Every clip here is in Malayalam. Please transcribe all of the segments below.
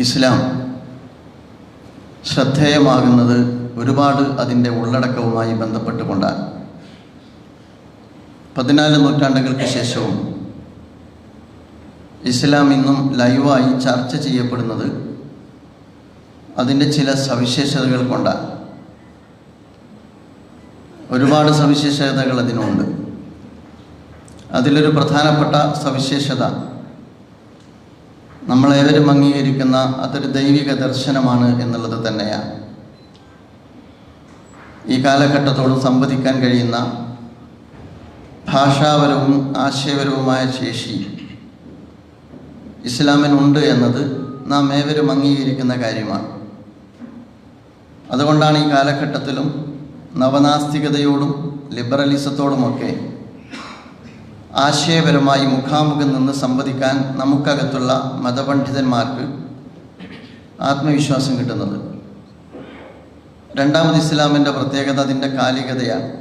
ഇസ്ലാം ശ്രദ്ധേയമാകുന്നത് ഒരുപാട് അതിന്റെ ഉള്ളടക്കവുമായി ബന്ധപ്പെട്ടുകൊണ്ടാണ്. പതിനാല് നൂറ്റാണ്ടുകൾക്ക് ശേഷവും ഇസ്ലാം ഇന്നും ലൈവായി ചർച്ച ചെയ്യപ്പെടുന്നത് അതിന്റെ ചില സവിശേഷതകൾ കൊണ്ടാണ്. ഒരുപാട് സവിശേഷതകൾ അതിനുണ്ട് അതിലൊരു പ്രധാനപ്പെട്ട സവിശേഷത നമ്മളേവരും അംഗീകരിക്കുന്ന അതൊരു ദൈവിക ദർശനമാണ് എന്നുള്ളത് തന്നെയാണ്. ഈ കാലഘട്ടത്തോട് സംവദിക്കാൻ കഴിയുന്ന ഭാഷാപരവും ആശയപരവുമായ ശേഷി ഇസ്ലാമിനുണ്ട് എന്നത് നാം ഏവരും അംഗീകരിക്കുന്ന കാര്യമാണ്. അതുകൊണ്ടാണ് ഈ കാലഘട്ടത്തിലും നവനാസ്തികതയോടും ലിബറലിസത്തോടുമൊക്കെ ആശയപരമായി മുഖാമുഖം നിന്ന് സംവദിക്കാൻ നമുക്കകത്തുള്ള മതപണ്ഡിതന്മാർക്ക് ആത്മവിശ്വാസം കിട്ടുന്നത്. രണ്ടാമത് ഇസ്ലാമിന്റെ പ്രത്യേകത അതിന്റെ കാലികതയാണ്.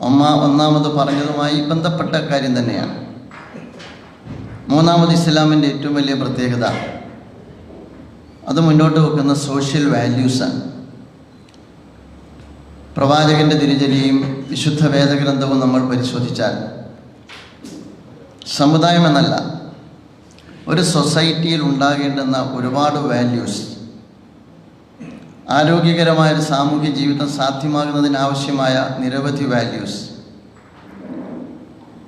ഒമ്മ ഒന്നാമത് പറഞ്ഞതുമായി ബന്ധപ്പെട്ട കാര്യം തന്നെയാണ്. മൂന്നാമത് ഇസ്ലാമിന്റെ ഏറ്റവും വലിയ പ്രത്യേകത അത് മുന്നോട്ട് വെക്കുന്ന സോഷ്യൽ വാല്യൂസാണ്. പ്രവാചകന്റെ തിരിചലിയും വിശുദ്ധ വേദഗ്രന്ഥവും നമ്മൾ പരിശോധിച്ചാൽ സമുദായം എന്നല്ല ഒരു സൊസൈറ്റിയിൽ ഉണ്ടാകേണ്ടുന്ന ഒരുപാട് വാല്യൂസ് ആരോഗ്യകരമായ ഒരു സാമൂഹ്യ ജീവിതം സാധ്യമാകുന്നതിനാവശ്യമായ നിരവധി വാല്യൂസ്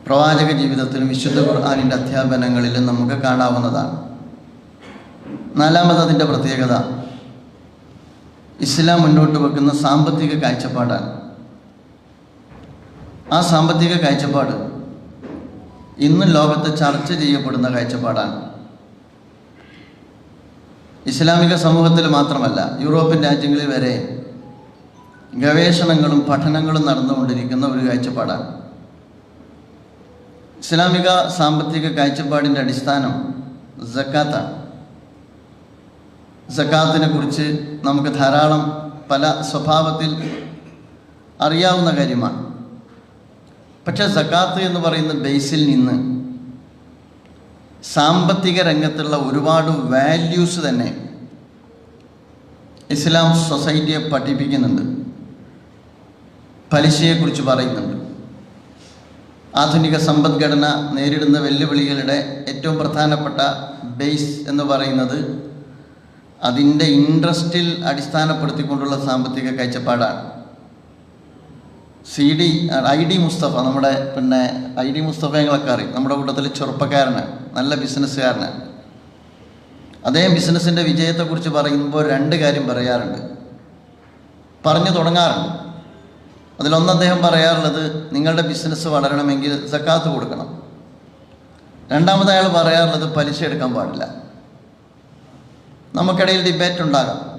പ്രവാചക ജീവിതത്തിലും വിശുദ്ധ ഖുർആാനിന്റെ അധ്യാപനങ്ങളിലും നമുക്ക് കാണാവുന്നതാണ്. നാലാമത് അതിന്റെ പ്രത്യേകത ഇസ്ലാം മുന്നോട്ട് വെക്കുന്ന സാമ്പത്തിക കാഴ്ചപ്പാടാണ്. ആ സാമ്പത്തിക കാഴ്ചപ്പാട് ഇന്ന് ലോകത്ത് ചർച്ച ചെയ്യപ്പെടുന്ന കാഴ്ചപ്പാടാണ്. ഇസ്ലാമിക സമൂഹത്തിൽ മാത്രമല്ല യൂറോപ്യൻ രാജ്യങ്ങളിൽ വരെ ഗവേഷണങ്ങളും പഠനങ്ങളും നടന്നുകൊണ്ടിരിക്കുന്ന ഒരു കാഴ്ചപ്പാടാണ്. ഇസ്ലാമിക സാമ്പത്തിക കാഴ്ചപ്പാടിന്റെ അടിസ്ഥാനം ജക്കാത്താണ് സക്കാത്തിനെ കുറിച്ച് നമുക്ക് ധാരാളം പല സ്വഭാവത്തിൽ അറിയാവുന്ന കാര്യമാണ്. പക്ഷെ സക്കാത്ത് എന്ന് പറയുന്ന ബേസിൽ നിന്ന് സാമ്പത്തിക രംഗത്തുള്ള ഒരുപാട് വാല്യൂസ് തന്നെ ഇസ്ലാം സൊസൈറ്റിയെ പഠിപ്പിക്കുന്നുണ്ട്. പലിശയെക്കുറിച്ച് പറയുന്നുണ്ട്. ആധുനിക സമ്പദ്ഘടന നേരിടുന്ന വെല്ലുവിളികളുടെ ഏറ്റവും പ്രധാനപ്പെട്ട ബേസ് എന്ന് പറയുന്നത് അതിന്റെ ഇൻട്രസ്റ്റിൽ അടിസ്ഥാനപ്പെടുത്തിക്കൊണ്ടുള്ള സാമ്പത്തിക കാഴ്ചപ്പാടാണ്. C D I D Mustafa നമ്മുടെ പിന്നെ ഐ ഡി മുസ്തഫ ഞങ്ങളൊക്കെ അറിയും നമ്മുടെ കൂട്ടത്തിൽ ചെറുപ്പക്കാരനാണ്. നല്ല ബിസിനസ്സുകാരനാണ്. അദ്ദേഹം ബിസിനസ്സിന്റെ വിജയത്തെക്കുറിച്ച് പറയുമ്പോൾ രണ്ട് കാര്യം പറയാറുണ്ട്. പറഞ്ഞു തുടങ്ങാറുണ്ട്. അതിലൊന്ന് അദ്ദേഹം പറയാറുള്ളത് നിങ്ങളുടെ ബിസിനസ് വളരണമെങ്കിൽ സക്കാത്ത് കൊടുക്കണം. രണ്ടാമത് അയാൾ പറയാറുള്ളത് പലിശ എടുക്കാൻ പാടില്ല. നമുക്കിടയിൽ ഡിബേറ്റ് ഉണ്ടാകാം.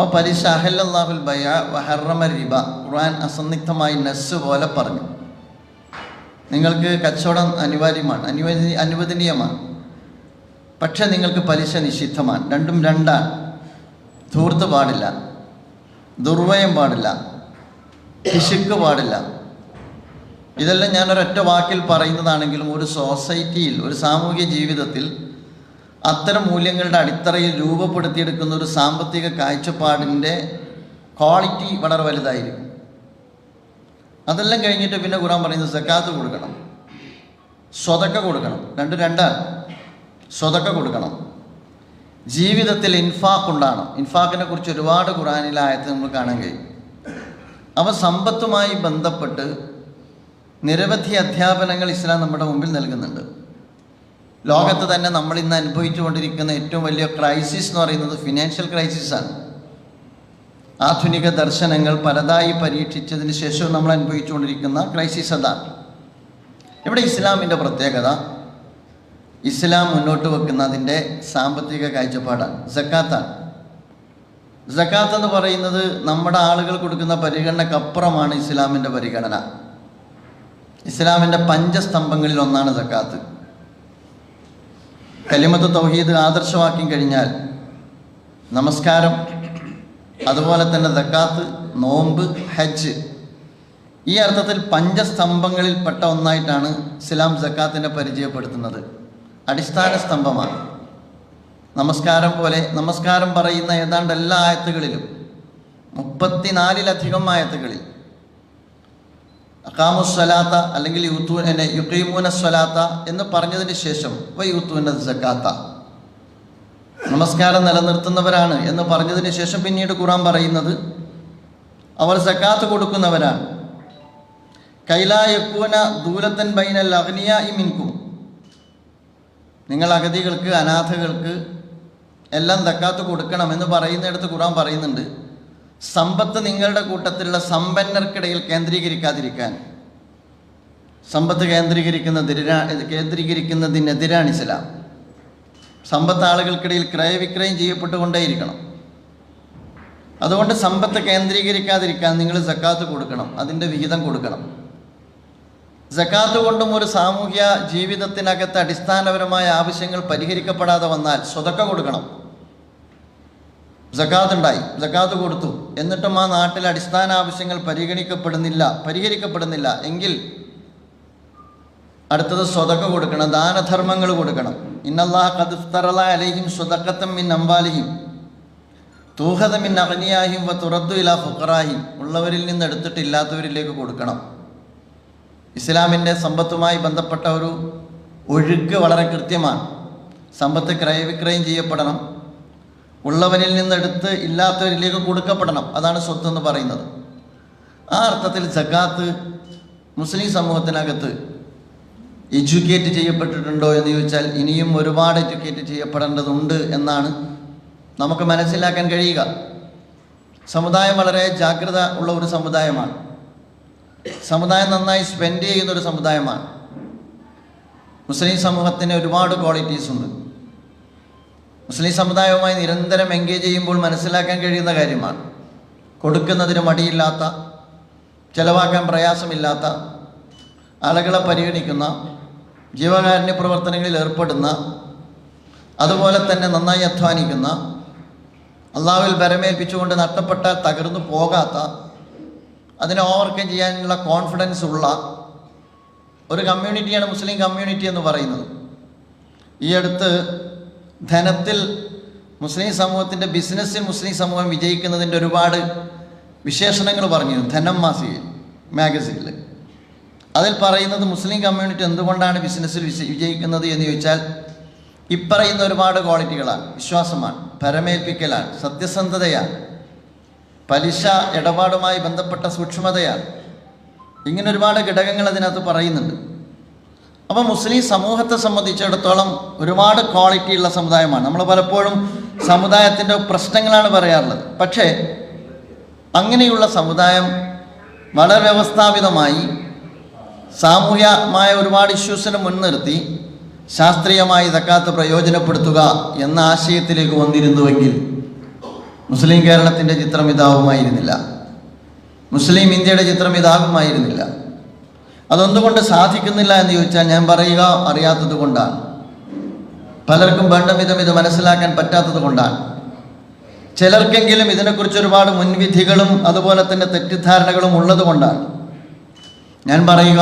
അപ്പോൾ പലിശ അഹല്ലാഹുൽ ബയ വഹറമ റിബ. ഖുർആൻ അസന്നിഗ്ധമായി നസ് പോലെ പറഞ്ഞു. നിങ്ങൾക്ക് കച്ചവടം അനിവാര്യമാണ്. അനുവദി അനുവദനീയമാണ്. പക്ഷേ നിങ്ങൾക്ക് പലിശ നിഷിദ്ധമാണ്. രണ്ടും രണ്ടാണ്. ധൂർത്ത് പാടില്ല. ദുർവയം പാടില്ല. പിശുക്ക് പാടില്ല. ഇതെല്ലാം ഞാനൊരൊറ്റ വാക്കിൽ പറയുന്നതാണെങ്കിലും ഒരു സൊസൈറ്റിയിൽ ഒരു സാമൂഹ്യ ജീവിതത്തിൽ അത്തരം മൂല്യങ്ങളുടെ അടിത്തറയിൽ രൂപപ്പെടുത്തിയെടുക്കുന്ന ഒരു സാമ്പത്തിക കാഴ്ചപ്പാടിന്റെ ക്വാളിറ്റി വളരെ വലുതായിരിക്കും. അതെല്ലാം കഴിഞ്ഞിട്ട് പിന്നെ ഖുറാൻ പറയുന്നത് സക്കാത്ത് കൊടുക്കണം. സ്വതക്ക കൊടുക്കണം. രണ്ട് രണ്ടാണ്. സ്വതക്ക കൊടുക്കണം. ജീവിതത്തിൽ ഇൻഫാഖ് ഉണ്ടാകണം ഇൻഫാഖിനെ കുറിച്ച് ഒരുപാട് ഖുറാനിലായത് നമ്മൾ കാണാൻ കഴിയും. അവ സമ്പത്തുമായി ബന്ധപ്പെട്ട് നിരവധി അധ്യാപനങ്ങൾ ഇസ്ലാം നമ്മുടെ മുമ്പിൽ നൽകുന്നുണ്ട്. ലോകത്ത് തന്നെ നമ്മൾ ഇന്ന് അനുഭവിച്ചുകൊണ്ടിരിക്കുന്ന ഏറ്റവും വലിയ ക്രൈസിസ് എന്ന് പറയുന്നത് ഫിനാൻഷ്യൽ ക്രൈസിസ് ആണ്. ആധുനിക ദർശനങ്ങൾ പലതായി പരീക്ഷിച്ചതിന് ശേഷവും നമ്മൾ അനുഭവിച്ചുകൊണ്ടിരിക്കുന്ന ക്രൈസിസ് അതാണ്. ഇവിടെ ഇസ്ലാമിന്റെ പ്രത്യേകത ഇസ്ലാം മുന്നോട്ട് വെക്കുന്ന അതിന്റെ സാമ്പത്തിക കാഴ്ചപ്പാടാണ് ജക്കാത്താണ് ജക്കാത്ത് എന്ന് പറയുന്നത് നമ്മുടെ ആളുകൾ കൊടുക്കുന്ന പരിഗണനക്കപ്പുറമാണ് ഇസ്ലാമിന്റെ പരിഗണന. ഇസ്ലാമിന്റെ പഞ്ചസ്തംഭങ്ങളിൽ ഒന്നാണ് ജക്കാത്ത് കലിമത്ത് തൗഹീദ് ആദർശമാക്കി കഴിഞ്ഞാൽ നമസ്കാരം അതുപോലെ തന്നെ ദക്കാത്ത് നോമ്പ് ഹജ്ജ് ഈ അർത്ഥത്തിൽ പഞ്ചസ്തംഭങ്ങളിൽപ്പെട്ട ഒന്നായിട്ടാണ് ഇസ്ലാം ജക്കാത്തിനെ പരിചയപ്പെടുത്തുന്നത്. അടിസ്ഥാന സ്തംഭമാണ്. നമസ്കാരം പോലെ നമസ്കാരം പറയുന്ന ഏതാണ്ട് എല്ലാ ആയത്തുകളിലും മുപ്പത്തിനാലിലധികം ആയത്തുകളിൽ അക്കാമുസ്വലാത്ത അല്ലെങ്കിൽ യൂത്തു യുക്കീമൂന സ്വലാത്ത എന്ന് പറഞ്ഞതിന് ശേഷം വ യൂത്തൂന സക്കാത്ത. നമസ്കാരം നിലനിർത്തുന്നവരാണ് എന്ന് പറഞ്ഞതിന് ശേഷം പിന്നീട് ഖുറാൻ പറയുന്നത് അവർ സക്കാത്ത് കൊടുക്കുന്നവരാണ്. കൈലായക്കൂന ദൂലത്തൻ ബൈനൽ അഗ്നിയ മിൻകും. നിങ്ങൾ അഗതികൾക്ക് അനാഥകൾക്ക് എല്ലാം തക്കാത്ത് കൊടുക്കണം എന്ന് പറയുന്നിടത്ത് ഖുറാൻ പറയുന്നുണ്ട്. സമ്പത്ത് നിങ്ങളുടെ കൂട്ടത്തിലുള്ള സമ്പന്നർക്കിടയിൽ കേന്ദ്രീകരിക്കാതിരിക്കാൻ. സമ്പത്ത് കേന്ദ്രീകരിക്കുന്നതിരാ കേന്ദ്രീകരിക്കുന്നതിനെതിരാണ് ഇസ്ലാം. സമ്പത്ത് ആളുകൾക്കിടയിൽ ക്രയവിക്രയം ചെയ്യപ്പെട്ടുകൊണ്ടേയിരിക്കണം. അതുകൊണ്ട് സമ്പത്ത് കേന്ദ്രീകരിക്കാതിരിക്കാൻ നിങ്ങൾ സക്കാത്ത് കൊടുക്കണം അതിന്റെ വിഹിതം കൊടുക്കണം. സക്കാത്ത് കൊണ്ടും ഒരു സാമൂഹ്യ ജീവിതത്തിനകത്ത് അടിസ്ഥാനപരമായ ആവശ്യങ്ങൾ പരിഹരിക്കപ്പെടാതെ വന്നാൽ സ്വതക്ക കൊടുക്കണം. സക്കാത്ത് ഉണ്ടായി സക്കാത്ത് കൊടുത്തു. എന്നിട്ടും ആ നാട്ടിലെ അടിസ്ഥാന ആവശ്യങ്ങൾ പരിഗണിക്കപ്പെടുന്നില്ല പരിഹരിക്കപ്പെടുന്നില്ല. എങ്കിൽ അടുത്തത് സ്വതക്ക കൊടുക്കണം ദാനധർമ്മങ്ങൾ കൊടുക്കണം. ഇന്നല്ലാ കദിഫ്തറല അലൈഹിം സ്വതക്കത്തം മിൻ അംബാലിഹിം തൂഹത മിൻ അഗ്നിയാഹിം വ തുറദ്ദു ഇല ഫുക്കറാഹിം ഉള്ളവരിൽ നിന്ന് എടുത്തിട്ട് ഇല്ലാത്തവരിലേക്ക് കൊടുക്കണം. ഇസ്ലാമിന്റെ സമ്പത്തുമായി ബന്ധപ്പെട്ട ഒരു ഒഴുക്ക് വളരെ കൃത്യമാണ്. സമ്പത്ത് ക്രയവിക്രയം ചെയ്യപ്പെടണം. ഉള്ളവനിൽ നിന്നെടുത്ത് ഇല്ലാത്തവരിലേക്ക് കൊടുക്കപ്പെടണം. അതാണ് സ്വത്ത് എന്ന് പറയുന്നത്. ആ അർത്ഥത്തിൽ സക്കാത്ത് മുസ്ലിം സമൂഹത്തിനകത്ത് എഡ്യൂക്കേറ്റ് ചെയ്യപ്പെട്ടിട്ടുണ്ടോ എന്ന് ചോദിച്ചാൽ ഇനിയും ഒരുപാട് എഡ്യൂക്കേറ്റ് ചെയ്യപ്പെടേണ്ടതുണ്ട് എന്നാണ് നമുക്ക് മനസ്സിലാക്കാൻ കഴിയുക. സമുദായം വളരെ ജാഗ്രത ഉള്ള ഒരു സമുദായമാണ്. സമുദായം നന്നായി സ്പെൻഡ് ചെയ്യുന്ന ഒരു സമുദായമാണ്. മുസ്ലിം സമൂഹത്തിന് ഒരുപാട് ക്വാളിറ്റീസ് ഉണ്ട്. മുസ്ലിം സമുദായവുമായി നിരന്തരം എൻഗേജ് ചെയ്യുമ്പോൾ മനസ്സിലാക്കാൻ കഴിയുന്ന കാര്യമാണ്. കൊടുക്കുന്നതിന് മടിയില്ലാത്ത ചെലവാക്കാൻ പ്രയാസമില്ലാത്ത ആളുകളെ പരിഗണിക്കുന്ന ജീവകാരുണ്യ പ്രവർത്തനങ്ങളിൽ ഏർപ്പെടുന്ന അതുപോലെ തന്നെ നന്നായി അധ്വാനിക്കുന്ന അള്ളാഹുവിൽ ബരമേൽപ്പിച്ചുകൊണ്ട് നഷ്ടപ്പെട്ടാൽ തകർന്നു പോകാത്ത അതിനെ ഓവർകം ചെയ്യാനുള്ള കോൺഫിഡൻസ് ഉള്ള ഒരു കമ്മ്യൂണിറ്റിയാണ് മുസ്ലിം കമ്മ്യൂണിറ്റി എന്ന് പറയുന്നത്. ഈ അടുത്ത് ധനത്തിൽ മുസ്ലിം സമൂഹത്തിന്റെ ബിസിനസ്സിൽ മുസ്ലിം സമൂഹം വിജയിക്കുന്നതിന്റെ ഒരുപാട് വിശേഷണങ്ങൾ പറഞ്ഞു. ധനം മാസികയിൽ മാഗസിനിൽ അതിൽ പറയുന്നത് മുസ്ലിം കമ്മ്യൂണിറ്റി എന്തുകൊണ്ടാണ് ബിസിനസ്സിൽ വിജയിക്കുന്നത് എന്ന് ചോദിച്ചാൽ ഇപ്പറയുന്ന ഒരുപാട് ക്വാളിറ്റികളാണ് വിശ്വാസമാണ് പരമേൽപ്പിക്കലാണ് സത്യസന്ധതയാണ് പലിശ ഇടപാടുമായി ബന്ധപ്പെട്ട സൂക്ഷ്മതയാണ്. ഇങ്ങനെ ഒരുപാട് ഘടകങ്ങൾ അതിനകത്ത് പറയുന്നുണ്ട്. അപ്പോൾ മുസ്ലിം സമൂഹത്തെ സംബന്ധിച്ചിടത്തോളം ഒരുപാട് ക്വാളിറ്റി ഉള്ള സമുദായമാണ്. നമ്മൾ പലപ്പോഴും സമുദായത്തിന്റെ പ്രശ്നങ്ങളാണ് പറയാറുള്ളത്. പക്ഷേ അങ്ങനെയുള്ള സമുദായം വളരെ വ്യവസ്ഥാപിതമായി സാമൂഹ്യമായ ഒരുപാട് ഇഷ്യൂസിനെ മുൻനിർത്തി ശാസ്ത്രീയമായി തക്കാത്ത പ്രയോജനപ്പെടുത്തുക എന്ന ആശയത്തിലേക്ക് വന്നിരുന്നുവെങ്കിൽ മുസ്ലിം കേരളത്തിന്റെ ചിത്രം ഇതാവുമായിരുന്നില്ല. മുസ്ലിം ഇന്ത്യയുടെ ചിത്രം ഇതാകുമായിരുന്നില്ല. അതൊന്നുകൊണ്ട് സാധിക്കുന്നില്ല എന്ന് ചോദിച്ചാൽ ഞാൻ പറയുക അറിയാത്തത് കൊണ്ടാണ്. പലർക്കും വേണ്ട വിധം ഇത് മനസ്സിലാക്കാൻ പറ്റാത്തത് കൊണ്ടാണ്. ചിലർക്കെങ്കിലും ഇതിനെക്കുറിച്ച് ഒരുപാട് മുൻവിധികളും അതുപോലെ തന്നെ തെറ്റിദ്ധാരണകളും ഉള്ളത് കൊണ്ടാണ്. ഞാൻ പറയുക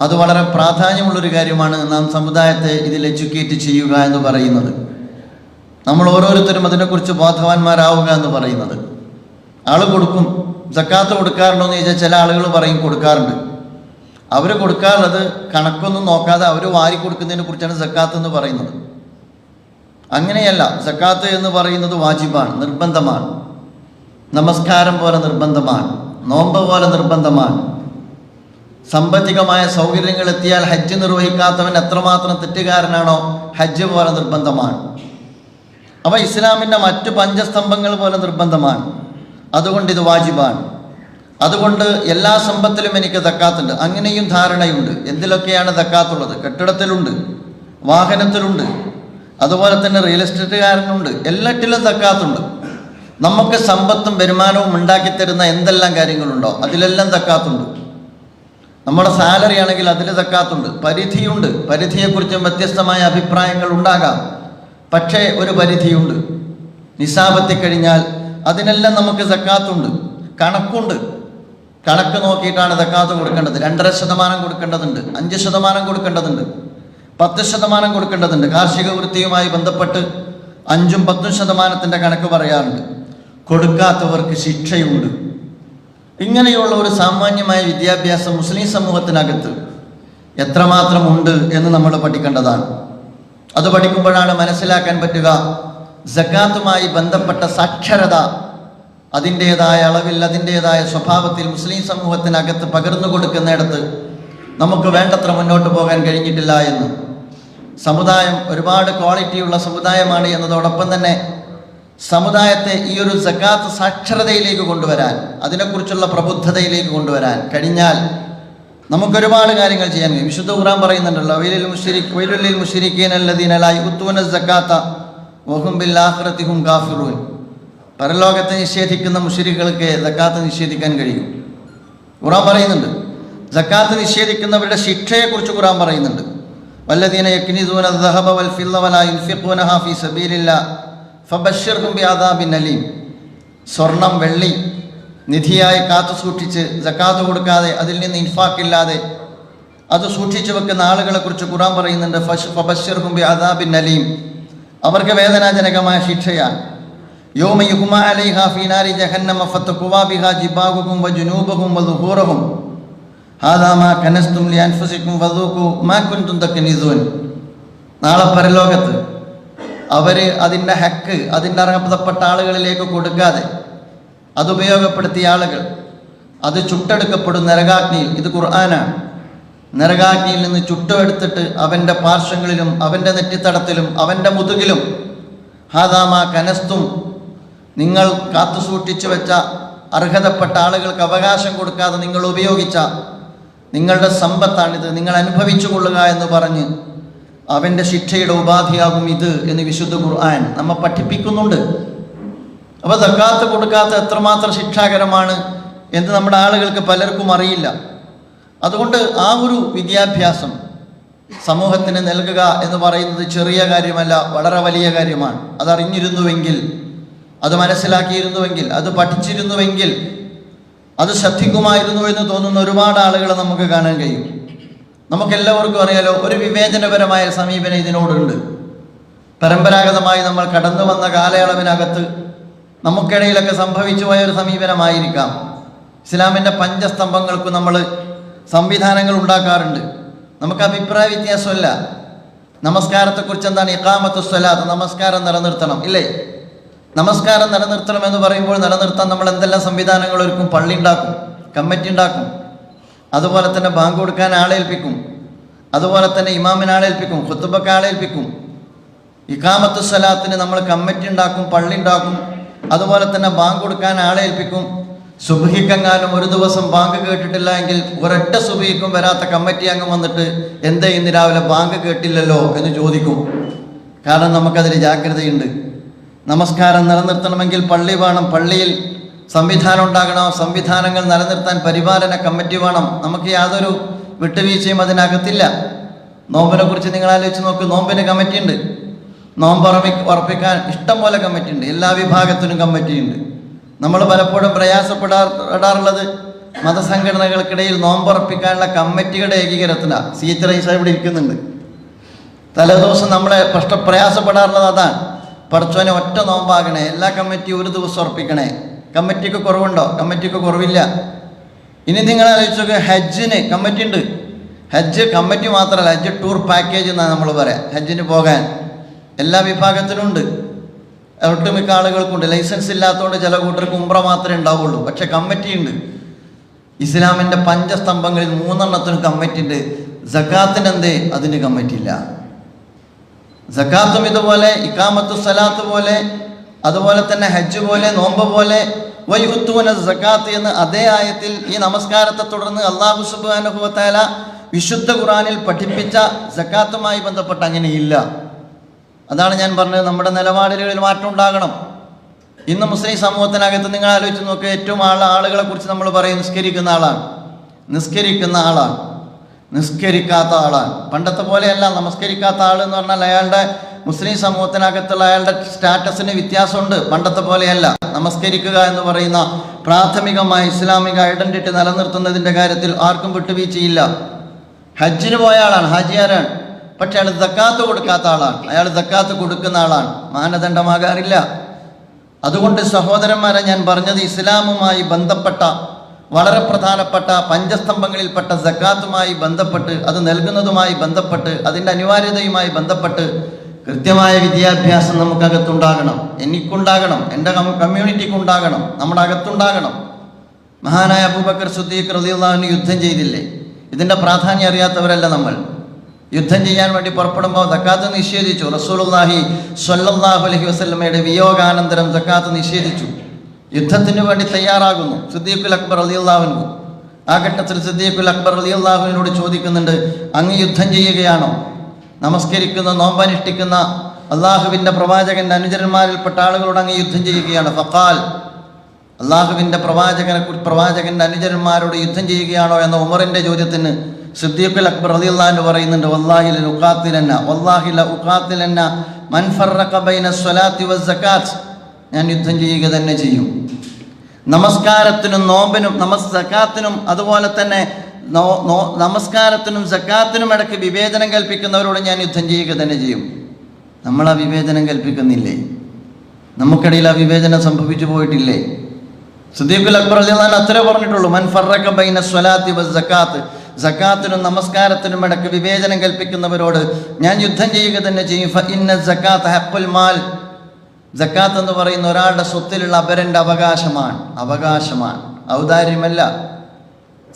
അത് വളരെ പ്രാധാന്യമുള്ളൊരു കാര്യമാണ് നാം സമുദായത്തെ ഇതിൽ എഡ്യൂക്കേറ്റ് ചെയ്യുക എന്ന് പറയുന്നത്. നമ്മൾ ഓരോരുത്തരും അതിനെക്കുറിച്ച് ബോധവാന്മാരാവുക എന്ന് പറയുന്നത്. ആൾ കൊടുക്കും സക്കാത്ത് കൊടുക്കാറുണ്ടോ എന്ന് ചോദിച്ചാൽ ചില ആളുകൾ പറയും കൊടുക്കാറുണ്ട്. അവർ കൊടുക്കാറുള്ളത് കണക്കൊന്നും നോക്കാതെ അവർ വാരി കൊടുക്കുന്നതിനെ കുറിച്ചാണ് സക്കാത്ത് എന്ന് പറയുന്നത്. അങ്ങനെയല്ല സക്കാത്ത് എന്ന് പറയുന്നത് വാജിബാണ് നിർബന്ധമാണ്. നമസ്കാരം പോലെ നിർബന്ധമാണ് നോമ്പ് പോലെ നിർബന്ധമാണ്. സാമ്പത്തികമായ സൗകര്യങ്ങൾ എത്തിയാൽ ഹജ്ജ് നിർവഹിക്കാത്തവൻ എത്രമാത്രം തെറ്റുകാരനാണോ ഹജ്ജ് പോലെ നിർബന്ധമാണ്. അവ ഇസ്ലാമിന്റെ മറ്റു പഞ്ചസ്തംഭങ്ങൾ പോലെ നിർബന്ധമാണ്. അതുകൊണ്ട് ഇത് വാജിബാണ്. അതുകൊണ്ട് എല്ലാ സമ്പത്തിലും എനിക്ക് തക്കാത്തുണ്ട്. അങ്ങനെയും ധാരണയുണ്ട്. എന്തിലൊക്കെയാണ് തക്കാത്തുള്ളത്? കെട്ടിടത്തിലുണ്ട്. വാഹനത്തിലുണ്ട്. അതുപോലെ തന്നെ റിയൽ എസ്റ്റേറ്റുകാരനുണ്ട് എല്ലാറ്റിലും തക്കാത്തുണ്ട്. നമുക്ക് സമ്പത്തും വരുമാനവും ഉണ്ടാക്കി തരുന്ന എന്തെല്ലാം കാര്യങ്ങളുണ്ടോ? അതിലെല്ലാം തക്കാത്തുണ്ട്. നമ്മുടെ സാലറി ആണെങ്കിൽ അതിൽ തക്കാത്തുണ്ട്. പരിധിയുണ്ട്. പരിധിയെക്കുറിച്ചും വ്യത്യസ്തമായ അഭിപ്രായങ്ങൾ ഉണ്ടാകാം. പക്ഷേ ഒരു പരിധിയുണ്ട്. നിസാബത്തി കഴിഞ്ഞാൽ അതിനെല്ലാം നമുക്ക് തക്കാത്തുണ്ട്. കണക്കുണ്ട്. കണക്ക് നോക്കിയിട്ടാണ് സക്കാത്ത് കൊടുക്കേണ്ടത്. രണ്ടര ശതമാനം കൊടുക്കേണ്ടതുണ്ട്. അഞ്ച് ശതമാനം കൊടുക്കേണ്ടതുണ്ട്. പത്ത് ശതമാനം കൊടുക്കേണ്ടതുണ്ട്. കാർഷിക വൃത്തിയുമായി ബന്ധപ്പെട്ട് അഞ്ചും പത്തും ശതമാനത്തിന്റെ കണക്ക് പറയാറുണ്ട്. കൊടുക്കാത്തവർക്ക് ശിക്ഷയുണ്ട്. ഇങ്ങനെയുള്ള ഒരു സാമാന്യമായ വിദ്യാഭ്യാസം മുസ്ലിം സമൂഹത്തിനകത്ത് എത്രമാത്രം ഉണ്ട് എന്ന് നമ്മൾ പഠിക്കേണ്ടതാണ്. അത് പഠിക്കുമ്പോഴാണ് മനസ്സിലാക്കാൻ പറ്റുക. ജക്കാത്തുമായി ബന്ധപ്പെട്ട സാക്ഷരത അതിന്റേതായ അളവിൽ അതിന്റേതായ സ്വഭാവത്തിൽ മുസ്ലിം സമൂഹത്തിനകത്ത് പകർന്നു കൊടുക്കുന്നിടത്ത് നമുക്ക് വേണ്ടത്ര മുന്നോട്ട് പോകാൻ കഴിഞ്ഞിട്ടില്ല എന്ന്. സമുദായം ഒരുപാട് ക്വാളിറ്റിയുള്ള സമുദായമാണ് എന്നതോടൊപ്പം തന്നെ സമുദായത്തെ ഈ ഒരു സക്കാത്ത് സാക്ഷരതയിലേക്ക് കൊണ്ടുവരാൻ അതിനെക്കുറിച്ചുള്ള പ്രബുദ്ധതയിലേക്ക് കൊണ്ടുവരാൻ കഴിഞ്ഞാൽ നമുക്കൊരുപാട് കാര്യങ്ങൾ ചെയ്യാൻ കഴിയും. വിശുദ്ധ ഖുറാൻ പറയുന്നുണ്ടല്ലോ വൈലിൽ മുഷിരിഖ് വൈലുല്ലിൽ മുഷിരിക്കീൻ അല്ലദീനലായി ഉത്തുവന സക്കാത്ത വഹും ബിൽ ഗാഫിറൂൻ ഹും കാഫിറൂൻ പരലോകത്തെ നിഷേധിക്കുന്ന മുഷിരികൾക്ക് ജക്കാത്ത് നിഷേധിക്കാൻ കഴിയും. ഖുറാൻ പറയുന്നുണ്ട് ജക്കാത്ത് നിഷേധിക്കുന്നവരുടെ ശിക്ഷയെക്കുറിച്ച് ഖുറാൻ പറയുന്നുണ്ട്. വല്ലദീന ദഹബ വൽ വലാ സബീലില്ല അലീം. സ്വർണം വെള്ളി നിധിയായി കാത്തു സൂക്ഷിച്ച് ജക്കാത്ത് കൊടുക്കാതെ അതിൽ നിന്ന് ഇൻഫാക്കില്ലാതെ അത് സൂക്ഷിച്ചു വെക്കുന്ന ആളുകളെക്കുറിച്ച് ഖുറാൻ പറയുന്നുണ്ട് അലീം. അവർക്ക് വേദനാജനകമായ ശിക്ഷയാണ്. നാളെ പരലോകത്ത് അവർ അതിന്റെ ഹക്ക് അതിന്റെ അർഹപ്പെട്ട ആളുകളിലേക്ക് കൊടുക്കാതെ അത് ഉപയോഗപ്പെടുത്തിയ ആളുകൾ അത് ചുട്ടെടുക്കപ്പെടും നരകാഗ്നിയിൽ. ഇത് ഖുർആനാണ്. നരകാഗ്നിയിൽ നിന്ന് ചുട്ടെടുത്തിട്ട് അവന്റെ പാർശ്വങ്ങളിലും അവന്റെ നെറ്റിത്തടത്തിലും അവന്റെ മുതുകിലും ഹാദാമ കനസ്തും നിങ്ങൾ കാത്തു സൂക്ഷിച്ചു വെച്ച അർഹതപ്പെട്ട ആളുകൾക്ക് അവകാശം കൊടുക്കാതെ നിങ്ങൾ ഉപയോഗിച്ച നിങ്ങളുടെ സമ്പത്താണിത്. നിങ്ങൾ അനുഭവിച്ചു കൊള്ളുക എന്ന് പറഞ്ഞ് അവന്റെ ശിക്ഷയുടെ ഉപാധിയാകും ഇത് എന്ന് വിശുദ്ധ ഖുർആൻ നമ്മെ പഠിപ്പിക്കുന്നുണ്ട്. അപ്പോൾ സക്കാത്ത് കൊടുക്കാത്ത എത്രമാത്രം ശിക്ഷാകരമാണ് എന്ന് നമ്മുടെ ആളുകൾക്ക് പലർക്കും അറിയില്ല. അതുകൊണ്ട് ആ ഒരു വിദ്യാഭ്യാസം സമൂഹത്തിന് നൽകുക എന്ന് പറയുന്നത് ചെറിയ കാര്യമല്ല വളരെ വലിയ കാര്യമാണ്. അതറിഞ്ഞിരുന്നുവെങ്കിൽ അത് മനസ്സിലാക്കിയിരുന്നുവെങ്കിൽ അത് പഠിച്ചിരുന്നുവെങ്കിൽ അത് ശ്രദ്ധിക്കുമായിരുന്നു എന്ന് തോന്നുന്ന ഒരുപാട് ആളുകളെ നമുക്ക് കാണാൻ കഴിയും. നമുക്കെല്ലാവർക്കും അറിയാലോ ഒരു വിവേചനപരമായ സമീപനം ഇതിനോടുണ്ട്. പരമ്പരാഗതമായി നമ്മൾ കടന്നു വന്ന കാലയളവിനകത്ത് നമുക്കിടയിലൊക്കെ സംഭവിച്ചു പോയ ഒരു സമീപനമായിരിക്കാം. ഇസ്ലാമിന്റെ പഞ്ചസ്തംഭങ്ങൾക്ക് നമ്മൾ സംവിധാനങ്ങൾ ഉണ്ടാക്കാറുണ്ട്. നമുക്ക് അഭിപ്രായ വ്യത്യാസമല്ല. നമസ്കാരത്തെക്കുറിച്ച് എന്താണ് ഇക്കാമത്ത് സ്വലാത്ത് നമസ്കാരം നിലനിർത്തണം ഇല്ലേ? നമസ്കാരം നിലനിർത്തണം എന്ന് പറയുമ്പോൾ നിലനിർത്താൻ നമ്മൾ എന്തെല്ലാം സംവിധാനങ്ങൾ ഒരുക്കും? പള്ളി ഉണ്ടാക്കും കമ്മിറ്റി ഉണ്ടാക്കും അതുപോലെ തന്നെ ബാങ്ക് കൊടുക്കാൻ ആളേൽപ്പിക്കും അതുപോലെ തന്നെ ഇമാമിനെ ആളേൽപ്പിക്കും ഖുത്തുബക്ക് ആളേൽപ്പിക്കും ഇക്കാമത്ത് സ്വലാത്തിന് നമ്മൾ കമ്മിറ്റി ഉണ്ടാക്കും പള്ളി ഉണ്ടാക്കും അതുപോലെ തന്നെ ബാങ്ക് കൊടുക്കാൻ ആളേൽപ്പിക്കും സുബഹിക്കെങ്ങാനും ഒരു ദിവസം ബാങ്ക് കേട്ടിട്ടില്ല എങ്കിൽ ഒരൊറ്റ സുബഹിക്കും വരാത്ത കമ്മിറ്റി അംഗം വന്നിട്ട് എന്തേ ഇന്ന് രാവിലെ ബാങ്ക് കേട്ടില്ലല്ലോ എന്ന് ചോദിക്കും. കാരണം നമുക്കതിൽ ജാഗ്രതയുണ്ട്. നമസ്കാരം നിലനിർത്തണമെങ്കിൽ പള്ളി വേണം. പള്ളിയിൽ സംവിധാനം ഉണ്ടാകണം. സംവിധാനങ്ങൾ നിലനിർത്താൻ പരിപാലന കമ്മിറ്റി വേണം. നമുക്ക് യാതൊരു വിട്ടുവീഴ്ചയും അതിനകത്തില്ല. നോമ്പിനെ കുറിച്ച് നിങ്ങൾ ആലോചിച്ച് നോക്ക്. നോമ്പിന് കമ്മിറ്റി ഉണ്ട്. നോമ്പ് ഉറപ്പി ഉറപ്പിക്കാൻ ഇഷ്ടം പോലെ കമ്മിറ്റി ഉണ്ട്. എല്ലാ വിഭാഗത്തിനും കമ്മിറ്റി ഉണ്ട്. നമ്മൾ പലപ്പോഴും പ്രയാസപ്പെടാറുള്ളത് മതസംഘടനകൾക്കിടയിൽ നോമ്പുറപ്പിക്കാനുള്ള ഏകീകരണത്തിനാണ് സി എച്ച് റൈസ ഇവിടെ ഇരിക്കുന്നുണ്ട്. തലേദിവസം നമ്മളെ പ്രശ്ന പ്രയാസപ്പെടാറുള്ളത് അതാണ്. പഠിച്ചോനെ ഒറ്റ നോമ്പാകണേ എല്ലാ കമ്മിറ്റിയും ഒരു ദിവസം ഉറപ്പിക്കണേ. കമ്മിറ്റിക്ക് കുറവുണ്ടോ? കമ്മിറ്റിക്ക് കുറവില്ല. ഇനി നിങ്ങൾ ആലോചിച്ചു ഹജ്ജിന് കമ്മിറ്റി ഉണ്ട്. ഹജ്ജ് കമ്മിറ്റി മാത്രമല്ല ഹജ്ജ് ടൂർ പാക്കേജ് എന്നാണ് നമ്മൾ പറയാം. ഹജ്ജിന് പോകാൻ എല്ലാ വിഭാഗത്തിനും ഉണ്ട്. ഒട്ടുമിക്ക ആളുകൾക്കുണ്ട് ലൈസൻസ് ഇല്ലാത്തതുകൊണ്ട് ചില കൂട്ടർക്ക് ഉംറ മാത്രമേ ഉണ്ടാവുള്ളൂ. പക്ഷെ കമ്മിറ്റി ഉണ്ട്. ഇസ്ലാമിന്റെ പഞ്ചസ്തംഭങ്ങളിൽ മൂന്നെണ്ണത്തിനും കമ്മിറ്റി ഉണ്ട്. ജക്കാത്തിന് എന്തേ അതിന് കമ്മിറ്റി ഇല്ല സക്കാത്തും ഇതുപോലെ ഇക്കാമത്തു സലാത്ത് പോലെ അതുപോലെ തന്നെ ഹജ്ജ് പോലെ നോമ്പ് പോലെ വൈഹുത്തുവന സക്കാത്ത് എന്ന് അതേ ആയത്തിൽ ഈ നമസ്കാരത്തെ തുടർന്ന് അള്ളാഹു സുബാനുഭവത്താല വിശുദ്ധ ഖുറാനിൽ പഠിപ്പിച്ച സക്കാത്തുമായി ബന്ധപ്പെട്ട് അങ്ങനെയില്ല. അതാണ് ഞാൻ പറഞ്ഞത്. നമ്മുടെ നിലപാടുകളിൽ മാറ്റം ഉണ്ടാകണം. ഇന്ന് മുസ്ലിം സമൂഹത്തിനകത്ത് നിങ്ങൾ ആലോചിച്ച് നോക്കുക ഏറ്റവും ആള ആളുകളെ കുറിച്ച് നമ്മൾ പറയും നിസ്കരിക്കുന്ന ആളാണ്. നിസ്കരിക്കുന്ന ആളാണ്. നിസ്കരിക്കാത്ത ആളാണ് പണ്ടത്തെ പോലെയല്ല നമസ്കരിക്കാത്ത ആൾ എന്ന് പറഞ്ഞാൽ അയാളുടെ മുസ്ലിം സമൂഹത്തിനകത്തുള്ള അയാളുടെ സ്റ്റാറ്റസിന് വ്യത്യാസമുണ്ട്. പണ്ടത്തെ പോലെയല്ല. നമസ്കരിക്കുക എന്ന് പറയുന്ന പ്രാഥമികമായ ഇസ്ലാമിക ഐഡന്റിറ്റി നിലനിർത്തുന്നതിന്റെ കാര്യത്തിൽ ആർക്കും വിട്ടുവീഴ്ചയില്ല. ഹജ്ജിന് പോയ ആളാണ് ഹാജിയാരാണ്. പക്ഷെ അയാൾ ദക്കാത്ത് കൊടുക്കാത്ത ആളാണ്. അയാൾ ദക്കാത്ത് കൊടുക്കുന്ന ആളാണ്. മാനദണ്ഡമാകാറില്ല. അതുകൊണ്ട് സഹോദരന്മാരെ ഞാൻ പറഞ്ഞത് ഇസ്ലാമുമായി ബന്ധപ്പെട്ട വളരെ പ്രധാനപ്പെട്ട പഞ്ചസ്തംഭങ്ങളിൽപ്പെട്ട സക്കാത്തുമായി ബന്ധപ്പെട്ട് അത് നൽകുന്നതുമായി ബന്ധപ്പെട്ട് അതിന്റെ അനിവാര്യതയുമായി ബന്ധപ്പെട്ട് കൃത്യമായ വിദ്യാഭ്യാസം നമുക്കകത്തുണ്ടാകണം. എനിക്കുണ്ടാകണം. എന്റെ കമ്മ്യൂണിറ്റിക്ക് ഉണ്ടാകണം നമ്മുടെ അകത്തുണ്ടാകണം. മഹാനായ അബൂബക്കർ സുദ്ദീഖ് റളിയല്ലാഹു യുദ്ധം ചെയ്തില്ലേ? ഇതിന്റെ പ്രാധാന്യം അറിയാത്തവരല്ല നമ്മൾ. യുദ്ധം ചെയ്യാൻ വേണ്ടി പുറപ്പെടുമ്പോൾ സക്കാത്ത് നിഷേധിച്ചു. റസൂലുള്ളാഹി സ്വല്ലല്ലാഹു അലൈഹി വസല്ലമയുടെ വിയോഗാനന്തരം സക്കാത്ത് നിഷേധിച്ചു. യുദ്ധത്തിന് വേണ്ടി തയ്യാറാകുന്നു. സിദ്ദീഖുൽ അക്ബർ അലി റളിയല്ലാഹുവിനു ആ ഘട്ടത്തിൽ സിദ്ദീഖുൽ അക്ബർ അലി അള്ളാഹുവിനോട് ചോദിക്കുന്നുണ്ട് അങ്ങ് യുദ്ധം ചെയ്യുകയാണോ? നമസ്കരിക്കുന്ന നോമ്പനുഷ്ഠിക്കുന്ന അള്ളാഹുവിന്റെ പ്രവാചകന്റെ അനുചരന്മാരിൽപ്പെട്ട ആളുകളോട് അങ്ങ് യുദ്ധം ചെയ്യുകയാണ്. ഫക്കാൽ അള്ളാഹുവിന്റെ പ്രവാചകനെ പ്രവാചകന്റെ അനുചരന്മാരോട് യുദ്ധം ചെയ്യുകയാണോ? എന്ന ഉമറിന്റെ ചോദ്യത്തിന് സിദ്ദീഖുൽ അക്ബർ അലി അള്ളാഹു പറയുന്നുണ്ട് വല്ലാഹില ഉഖാത്തിലന്ന വല്ലാഹില ഉഖാത്തിലന്ന മൻഫർ ബൈന സ്വലാത്തി വസ്സകാത്ത് ഞാൻ യുദ്ധം ചെയ്യുക തന്നെ ചെയ്യും. നമസ്കാരത്തിനും നോമ്പിനും നമസ് സക്കാത്തിനും അതുപോലെ തന്നെ നമസ്കാരത്തിനും സക്കാത്തിനും ഇടയ്ക്ക് വിവേചനം കൽപ്പിക്കുന്നവരോട് ഞാൻ യുദ്ധം ചെയ്യുക തന്നെ ചെയ്യും. നമ്മൾ ആ വിവേചനം കൽപ്പിക്കുന്നില്ലേ? നമുക്കിടയിൽ ആ വിവേചനം സംഭവിച്ചു പോയിട്ടില്ലേ? സുദീഖുൽ അക്ബർ അലിഖാൻ അത്രേ പറഞ്ഞിട്ടുള്ളൂ മൻ ബൈന സക്കാത്ത് സക്കാത്തിനും നമസ്കാരത്തിനും ഇടയ്ക്ക് വിവേചനം കൽപ്പിക്കുന്നവരോട് ഞാൻ യുദ്ധം ചെയ്യുക തന്നെ ചെയ്യും. ഇന്ന സക്കാത്ത് മാൽ. സക്കാത്ത് എന്ന് പറയുന്ന ഒരാളുടെ സ്വത്തിലുള്ള അപരന്റെ അവകാശമാണ്. അവകാശമാണ്. ഔദാര്യമല്ല.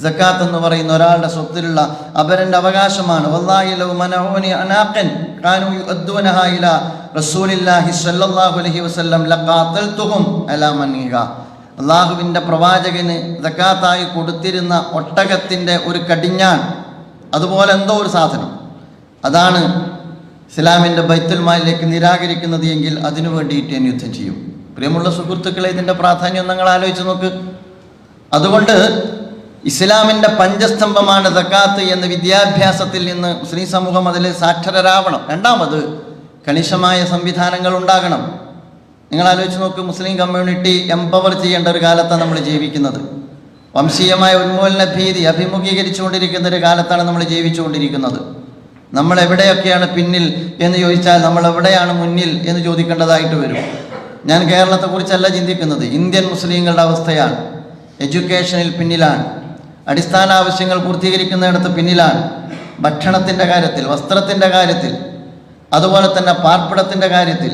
ജക്കാത്ത് എന്ന് പറയുന്ന ഒരാളുടെ സ്വത്തിലുള്ള അപരന്റെ അവകാശമാണ്. അള്ളാഹുവിന്റെ പ്രവാചകന് ജക്കാത്തായി കൊടുത്തിരുന്ന ഒട്ടകത്തിന്റെ ഒരു കടിഞ്ഞാൻ അതുപോലെ എന്തോ ഒരു സാധനം. അതാണ് ഇസ്ലാമിന്റെ ബൈത്തുൽമാലിലേക്ക് നിരാകരിക്കുന്നത് എങ്കിൽ അതിനു വേണ്ടിയിട്ട് ഞാൻ യുദ്ധം ചെയ്യും. പ്രിയമുള്ള സുഹൃത്തുക്കളെ ഇതിന്റെ പ്രാധാന്യം നിങ്ങൾ ആലോചിച്ച് നോക്ക്. അതുകൊണ്ട് ഇസ്ലാമിന്റെ പഞ്ചസ്തംഭമാണ് സക്കാത്ത് എന്ന വിദ്യാഭ്യാസത്തിൽ നിന്ന് മുസ്ലിം സമൂഹം അതിൽ സാക്ഷരരാവണം. രണ്ടാമത് കണിശമായ സംവിധാനങ്ങൾ ഉണ്ടാകണം. നിങ്ങൾ ആലോചിച്ച് നോക്ക് മുസ്ലിം കമ്മ്യൂണിറ്റി എംപവർ ചെയ്യേണ്ട ഒരു കാലത്താണ് നമ്മൾ ജീവിക്കുന്നത്. വംശീയമായ ഉന്മൂലന ഭീതി അഭിമുഖീകരിച്ചുകൊണ്ടിരിക്കുന്ന ഒരു കാലത്താണ് നമ്മൾ ജീവിച്ചുകൊണ്ടിരിക്കുന്നത്. നമ്മൾ എവിടെയൊക്കെയാണ് പിന്നിൽ എന്ന് ചോദിച്ചാൽ നമ്മൾ എവിടെയാണ് മുന്നിൽ എന്ന് ചോദിക്കേണ്ടതായിട്ട് വരും. ഞാൻ കേരളത്തെക്കുറിച്ചല്ല ചിന്തിക്കുന്നത്. ഇന്ത്യൻ മുസ്ലിങ്ങളുടെ അവസ്ഥയാണ്. എഡ്യൂക്കേഷനിൽ പിന്നിലാണ്. അടിസ്ഥാന ആവശ്യങ്ങൾ പൂർത്തീകരിക്കുന്നിടത്ത് പിന്നിലാണ്. ഭക്ഷണത്തിന്റെ കാര്യത്തിൽ വസ്ത്രത്തിന്റെ കാര്യത്തിൽ അതുപോലെ തന്നെ പാർപ്പിടത്തിന്റെ കാര്യത്തിൽ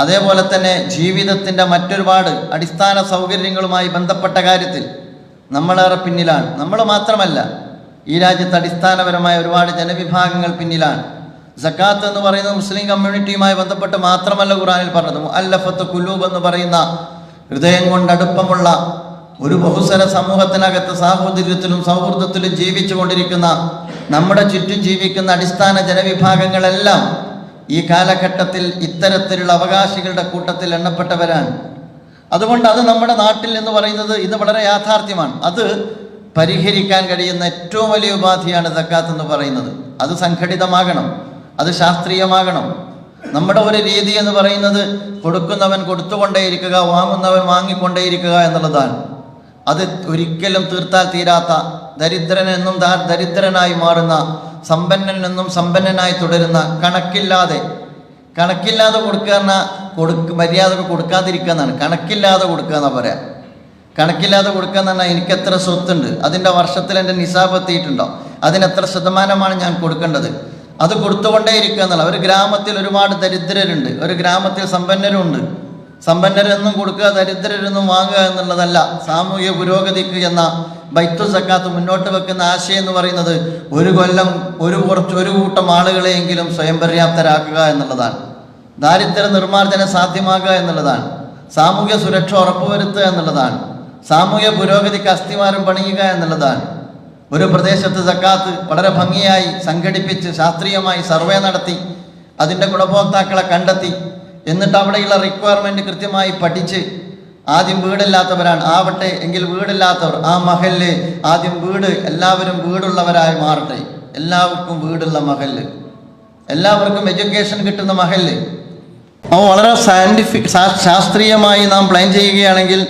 അതേപോലെ തന്നെ ജീവിതത്തിന്റെ മറ്റൊരുപാട് അടിസ്ഥാന സൗകര്യങ്ങളുമായി ബന്ധപ്പെട്ട കാര്യത്തിൽ നമ്മളേറെ പിന്നിലാണ്. നമ്മൾ മാത്രമല്ല ഈ രാജ്യത്ത് അടിസ്ഥാനപരമായ ഒരുപാട് ജനവിഭാഗങ്ങൾ പിന്നിലാണ്. സക്കാത്ത് എന്ന് പറയുന്നത് മുസ്ലിം കമ്മ്യൂണിറ്റിയുമായി ബന്ധപ്പെട്ട് മാത്രമല്ല ഖുറാനിൽ പറഞ്ഞത്. അല്ലഫത്ത് കുലൂബ് എന്ന് പറയുന്ന ഹൃദയം കൊണ്ട് അടുപ്പമുള്ള ഒരു ബഹുസര സമൂഹത്തിനകത്ത് സാഹോദര്യത്തിലും സൗഹൃദത്തിലും ജീവിച്ചു കൊണ്ടിരിക്കുന്ന നമ്മുടെ ചുറ്റും ജീവിക്കുന്ന അടിസ്ഥാന ജനവിഭാഗങ്ങളെല്ലാം ഈ കാലഘട്ടത്തിൽ ഇത്തരത്തിലുള്ള അവകാശികളുടെ കൂട്ടത്തിൽ എണ്ണപ്പെട്ടവരാണ്. അതുകൊണ്ട് അത് നമ്മുടെ നാട്ടിൽ എന്ന് പറയുന്നത് ഇത് വളരെ യാഥാർത്ഥ്യമാണ്. അത് പരിഹരിക്കാൻ കഴിയുന്ന ഏറ്റവും വലിയ ഉപാധിയാണ് സക്കാത്ത് എന്ന് പറയുന്നത്. അത് സംഘടിതമാകണം. അത് ശാസ്ത്രീയമാകണം. നമ്മുടെ ഒരു രീതി എന്ന് പറയുന്നത് കൊടുക്കുന്നവൻ കൊടുത്തുകൊണ്ടേയിരിക്കുക വാങ്ങുന്നവൻ വാങ്ങിക്കൊണ്ടേയിരിക്കുക എന്നുള്ളതാണ്. അത് ഒരിക്കലും തീർത്താൽ തീരാത്ത ദരിദ്രനെന്നും ദരിദ്രനായി മാറുന്ന സമ്പന്നൻ എന്നും സമ്പന്നനായി തുടരുന്ന കണക്കില്ലാതെ കണക്കില്ലാതെ കൊടുക്കുക എന്നാൽ കൊടുക്ക് മര്യാദ കൊടുക്കാതിരിക്കുക എന്നാണ് കണക്കില്ലാതെ കൊടുക്കുക എന്നാ പറയാം. കണക്കില്ലാതെ കൊടുക്കുക എന്ന് പറഞ്ഞാൽ എനിക്ക് എത്ര സ്വത്തുണ്ട്. അതിന്റെ വർഷത്തിൽ എന്റെ നിസാബ് എത്തിയിട്ടുണ്ടോ? അതിന് എത്ര ശതമാനമാണ് ഞാൻ കൊടുക്കേണ്ടത്? അത് കൊടുത്തുകൊണ്ടേയിരിക്കുക എന്നുള്ള ഒരു ഗ്രാമത്തിൽ ഒരുപാട് ദരിദ്രരുണ്ട്. ഒരു ഗ്രാമത്തിൽ സമ്പന്നരുണ്ട്. സമ്പന്നരെന്നും കൊടുക്കുക ദരിദ്രരെന്നും വാങ്ങുക എന്നുള്ളതല്ല സാമൂഹ്യ പുരോഗതിക്ക് എന്ന ബൈത്തു സക്കാത്ത് മുന്നോട്ട് വെക്കുന്ന ആശയം എന്ന് പറയുന്നത് ഒരു കൊല്ലം ഒരു കുറച്ച് ഒരു കൂട്ടം ആളുകളെയെങ്കിലും സ്വയം പര്യാപ്തരാക്കുക എന്നുള്ളതാണ്. ദാരിദ്ര്യ നിർമ്മാർജനം സാധ്യമാകുക എന്നുള്ളതാണ്. സാമൂഹ്യ സുരക്ഷ ഉറപ്പുവരുത്തുക എന്നുള്ളതാണ്. സാമൂഹ്യ പുരോഗതിക്ക് അസ്ഥിമാരം പണിയുക എന്നുള്ളതാണ്. ഒരു പ്രദേശത്ത് സക്കാത്ത് വളരെ ഭംഗിയായി സംഘടിപ്പിച്ച് ശാസ്ത്രീയമായി സർവേ നടത്തി അതിന്റെ ഗുണഭോക്താക്കളെ കണ്ടെത്തി എന്നിട്ട് അവിടെയുള്ള റിക്വയർമെന്റ് കൃത്യമായി പഠിച്ച് ആദ്യം വീടില്ലാത്തവരാണ്. ആവട്ടെ എങ്കിൽ വീടില്ലാത്തവർ ആ മഹൽ ആദ്യം വീട് എല്ലാവരും വീടുള്ളവരായി മാറട്ടെ. എല്ലാവർക്കും വീടുള്ള മഹൽ എല്ലാവർക്കും എഡ്യൂക്കേഷൻ കിട്ടുന്ന മഹൽ അപ്പോൾ വളരെ സയന്റിഫിക് ശാസ്ത്രീയമായി നാം പ്ലാൻ ചെയ്യുകയാണെങ്കിൽ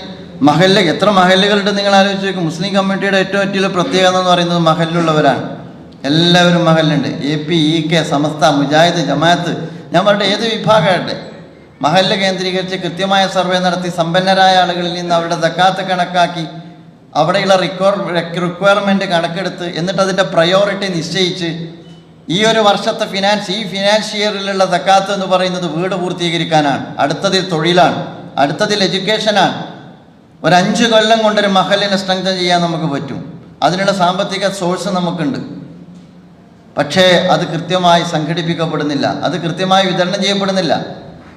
മഹല്ല് എത്ര മഹല്ലുകളുണ്ട് നിങ്ങൾ ആലോചിച്ച് നോക്കും. മുസ്ലിം കമ്മ്യൂണിറ്റിയുടെ ഏറ്റവും വലിയ പ്രത്യേകത എന്ന് പറയുന്നത് മഹലിലുള്ളവരാണ്. എല്ലാവരും മഹലുണ്ട് A P E K Samastha Mujahid Jamaat. ഞാൻ പറഞ്ഞ ഏത് വിഭാഗമാകട്ടെ മഹല്ല് കേന്ദ്രീകരിച്ച് കൃത്യമായ സർവേ നടത്തി സമ്പന്നരായ ആളുകളിൽ നിന്ന് അവരുടെ ദക്കാത്ത് കണക്കാക്കി അവിടെയുള്ള റിക്വയർ റിക്വയർമെന്റ് കണക്കെടുത്ത് എന്നിട്ട് അതിന്റെ പ്രയോറിറ്റി നിശ്ചയിച്ച് ഈ ഒരു വർഷത്തെ ഫിനാൻസ് ഈ ഫിനാൻസ് ഇയറിലുള്ള എന്ന് പറയുന്നത് വീട് പൂർത്തീകരിക്കാനാണ്. അടുത്തതിൽ തൊഴിലാണ്. അടുത്തതിൽ എഡ്യൂക്കേഷനാണ് ഒരു അഞ്ച് കൊല്ലം കൊണ്ടൊരു മഹലിനെ സ്ട്രെങ്തൻ ചെയ്യാൻ നമുക്ക് പറ്റും. അതിനുള്ള സാമ്പത്തിക സോഴ്സ് നമുക്കുണ്ട്. പക്ഷേ അത് കൃത്യമായി സംഘടിപ്പിക്കപ്പെടുന്നില്ല. അത് കൃത്യമായി വിതരണം ചെയ്യപ്പെടുന്നില്ല.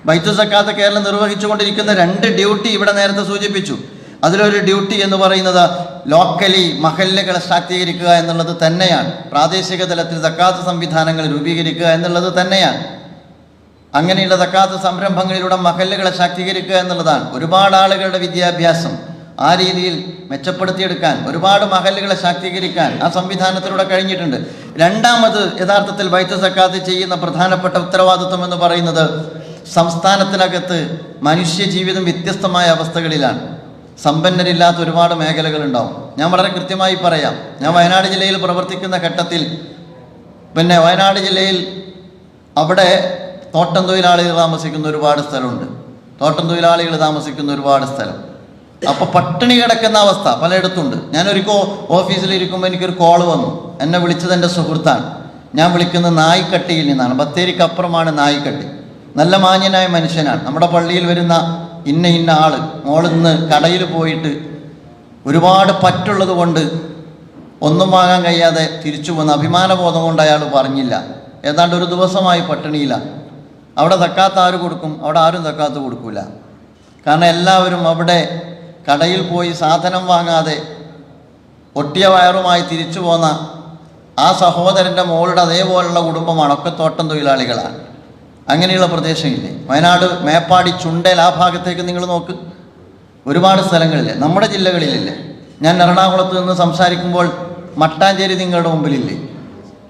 ബൈത്തു സക്കാത്ത് കേരളം നിർവഹിച്ചുകൊണ്ടിരിക്കുന്ന രണ്ട് ഡ്യൂട്ടി ഇവിടെ നേരത്തെ സൂചിപ്പിച്ചു. അതിലൊരു ഡ്യൂട്ടി എന്ന് പറയുന്നത് ലോക്കലി മഹല്ലുകളെ ശാക്തീകരിക്കുക എന്നുള്ളത് തന്നെയാണ്. പ്രാദേശിക തലത്തിൽ സക്കാത്ത് സംവിധാനങ്ങൾ രൂപീകരിക്കുക എന്നുള്ളത് തന്നെയാണ്. അങ്ങനെയുള്ള തക്കാത്ത സംരംഭങ്ങളിലൂടെ മഹല്ലുകളെ ശാക്തീകരിക്കുക എന്നുള്ളതാണ്. ഒരുപാട് ആളുകളുടെ വിദ്യാഭ്യാസം ആ രീതിയിൽ മെച്ചപ്പെടുത്തിയെടുക്കാൻ ഒരുപാട് മഹല്ലുകളെ ശാക്തീകരിക്കാൻ ആ സംവിധാനത്തിലൂടെ കഴിഞ്ഞിട്ടുണ്ട്. രണ്ടാമത് യഥാർത്ഥത്തിൽ വൈദ്യ സക്കാത്ത് ചെയ്യുന്ന പ്രധാനപ്പെട്ട ഉത്തരവാദിത്വം എന്ന് പറയുന്നത് സംസ്ഥാനത്തിനകത്ത് മനുഷ്യ ജീവിതം വ്യത്യസ്തമായ അവസ്ഥകളിലാണ്. സമ്പന്നരില്ലാത്ത ഒരുപാട് മേഖലകളുണ്ടാവും. ഞാൻ വളരെ കൃത്യമായി പറയാം. ഞാൻ വയനാട് ജില്ലയിൽ പ്രവർത്തിക്കുന്ന ഘട്ടത്തിൽ പിന്നെ വയനാട് ജില്ലയിൽ അവിടെ തോട്ടം തൊഴിലാളികൾ താമസിക്കുന്ന ഒരുപാട് സ്ഥലമുണ്ട്. തോട്ടം തൊഴിലാളികൾ താമസിക്കുന്ന ഒരുപാട് സ്ഥലം. അപ്പോൾ പട്ടിണി കിടക്കുന്ന അവസ്ഥ പലയിടത്തുണ്ട്. ഞാനൊരിക്കൽ ഓഫീസിലിരിക്കുമ്പോൾ എനിക്കൊരു കോൾ വന്നു. എന്നെ വിളിച്ചത് എന്റെ സുഹൃത്താണ്. ഞാൻ വിളിക്കുന്ന നായിക്കട്ടിയിൽ നിന്നാണ്. ബത്തേരിക്ക് അപ്പുറമാണ് നായിക്കട്ടി. നല്ല മാന്യനായ മനുഷ്യനാണ്. നമ്മുടെ പള്ളിയിൽ വരുന്ന ഇന്ന ഇന്ന ആൾ. മോളിന്ന് കടയിൽ പോയിട്ട് ഒരുപാട് പറ്റുള്ളത് കൊണ്ട് ഒന്നും വാങ്ങാൻ കഴിയാതെ തിരിച്ചു വന്ന അഭിമാനബോധം കൊണ്ട് അയാൾ പറഞ്ഞില്ല. ഏതാണ്ട് ഒരു ദിവസമായി പട്ടിണിയില്ല അവിടെ തക്കാത്ത ആര് കൊടുക്കും? അവിടെ ആരും തക്കാത്ത് കൊടുക്കൂല. കാരണം എല്ലാവരും അവിടെ കടയിൽ പോയി സാധനം വാങ്ങാതെ ഒട്ടിയ വയറുമായി തിരിച്ചു പോന്ന ആ സഹോദരന്റെ മോളുടെ അതേപോലുള്ള കുടുംബമാണ് ഒക്കെ തോട്ടം തൊഴിലാളികളാണ്. അങ്ങനെയുള്ള പ്രദേശമില്ലേ വയനാട് മേപ്പാടി ചുണ്ടേൽ ആ ഭാഗത്തേക്ക് നിങ്ങൾ നോക്ക്. ഒരുപാട് സ്ഥലങ്ങളില്ലേ. നമ്മുടെ ജില്ലകളിലില്ലേ. ഞാൻ എറണാകുളത്ത് നിന്ന് സംസാരിക്കുമ്പോൾ മട്ടാഞ്ചേരി നിങ്ങളുടെ മുമ്പിലില്ലേ.